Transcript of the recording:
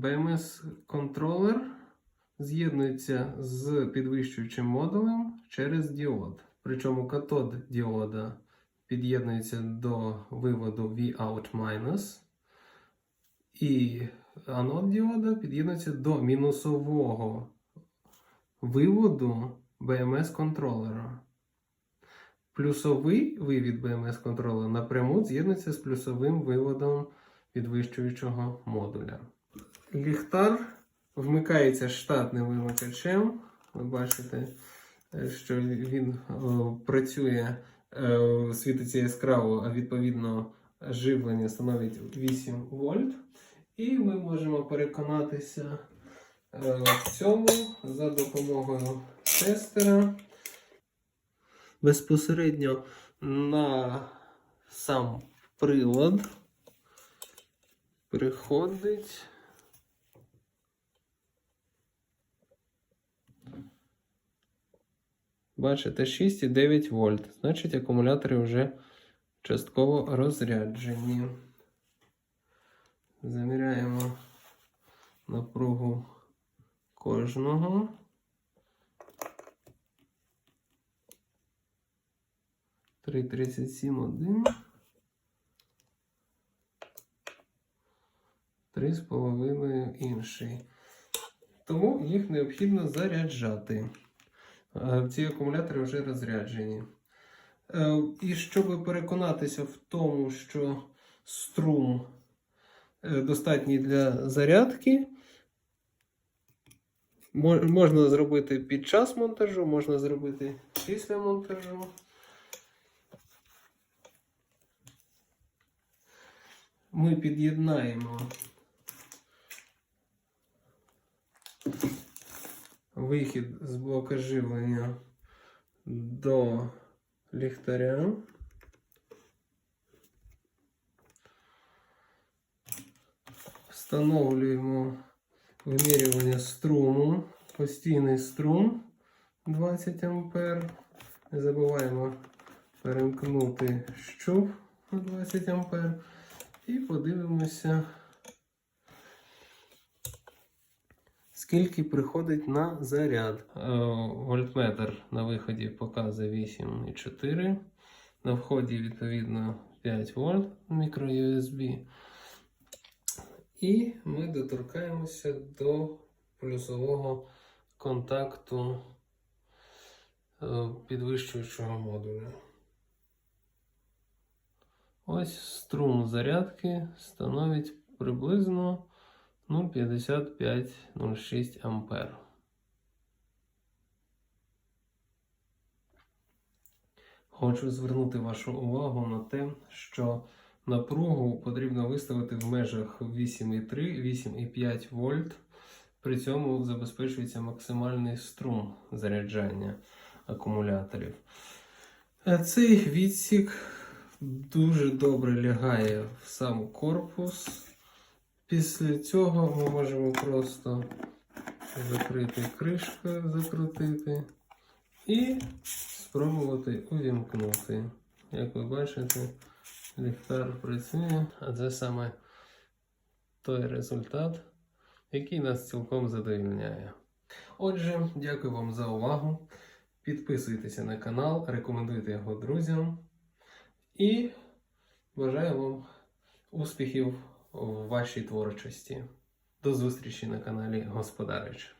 BMS контролер з'єднується з підвищуючим модулем через діод. Причому катод діода під'єднується до виводу Vout-, і анод діода під'єднується до мінусового виводу BMS контролера. Плюсовий вивід BMS контролера напряму з'єднується з плюсовим виводом підвищуючого модуля. Ліхтар вмикається штатним вимикачем. Ви бачите, е, що він о, працює, е, світиться яскраво, а відповідно живлення становить 8 вольт. І ми можемо переконатися е, в цьому за допомогою тестера. Безпосередньо на сам прилад приходить. Бачите, 6,9 вольт. Значить, акумулятори вже частково розряджені. Заміряємо напругу кожного. Три тридцять сім один. Три з половиною інший. Тому їх необхідно заряджати. Е, Ці акумулятори вже розряджені. Е, І щоб переконатися в тому, що струм е, достатній для зарядки, можна зробити під час монтажу, можна зробити після монтажу. Ми під'єднаємо вихід з блока живлення до ліхтаря. Встановлюємо вимірювання струму, постійний струм 20 А. Не забуваємо перемкнути щуп на 20 А. І подивимося, скільки приходить на заряд. Е, Вольтметр на виході показує 8,4. На вході, відповідно, 5 вольт мікро USB. І ми доторкаємося до плюсового контакту е, підвищуючого модуля. Ось струм зарядки становить приблизно 0,5506 ампер. Хочу звернути вашу увагу на те, що напругу потрібно виставити в межах 8,3-8,5 вольт. При цьому забезпечується максимальний струм заряджання акумуляторів. Е, Цей відсік дуже добре лягає в сам корпус. Після цього ми можемо просто закрити кришкою, закрутити і спробувати увімкнути. Як ви бачите, ліхтар працює, а це саме той результат, який нас цілком задовільняє. Отже, дякую вам за увагу. Підписуйтеся на канал, рекомендуйте його друзям. І бажаю вам успіхів в вашій творчості. До зустрічі на каналі Господарич.